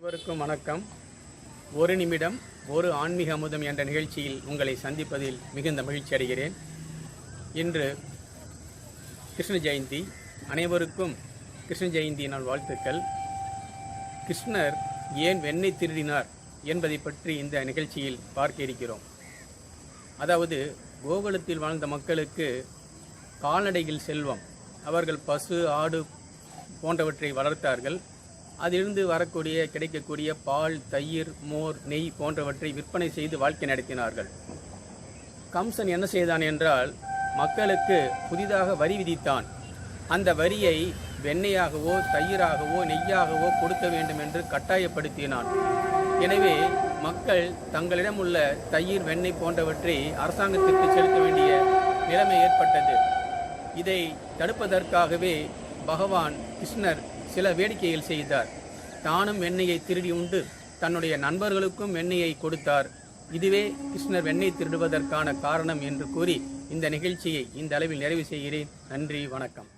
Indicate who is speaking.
Speaker 1: அனைவருக்கும் வணக்கம். ஒரு நிமிடம் ஒரு ஆன்மீக அமுதம் என்ற நிகழ்ச்சியில் உங்களை சந்திப்பதில் மிகுந்த மகிழ்ச்சி அடைகிறேன். இன்று கிருஷ்ண ஜெயந்தி. அனைவருக்கும் கிருஷ்ண ஜெயந்தி நாள் வாழ்த்துக்கள். கிருஷ்ணர் ஏன் வெண்ணை திருடினார் என்பதை பற்றி இந்த நிகழ்ச்சியில் பார்க்க இருக்கிறோம். அதாவது கோகுலத்தில் வாழ்ந்த மக்களுக்கு கால்நடைகள் செல்வம். அவர்கள் பசு ஆடு போன்றவற்றை வளர்த்தார்கள். அதிலிருந்து வரக்கூடிய கிடைக்கக்கூடிய பால் தயிர் மோர் நெய் போன்றவற்றை விற்பனை செய்து வாழ்க்கை நடத்தினார்கள். கம்சன் என்ன செய்தான் என்றால் மக்களுக்கு புதிதாக வரி விதித்தான். அந்த வரியை வெண்ணெயாகவோ தயிராகவோ நெய்யாகவோ கொடுக்க வேண்டும் என்று கட்டாயப்படுத்தினான். எனவே மக்கள் தங்களிடம் உள்ள தயிர் வெண்ணெய் போன்றவற்றை அரசாங்கத்திற்கு செலுத்த வேண்டிய நிலைமை ஏற்பட்டது. இதை தடுப்பதற்காகவே பகவான் கிருஷ்ணர் சில வேடிக்கைகள் செய்தார். தானும் வெண்ணெயை திருடி உண்டு தன்னுடைய நண்பர்களுக்கும் வெண்ணெயை கொடுத்தார். இதுவே கிருஷ்ணர் வெண்ணெய் திருடுவதற்கான காரணம் என்று கூறி இந்த நிகழ்ச்சியை இந்த அளவில் நிறைவு செய்கிறேன். நன்றி வணக்கம்.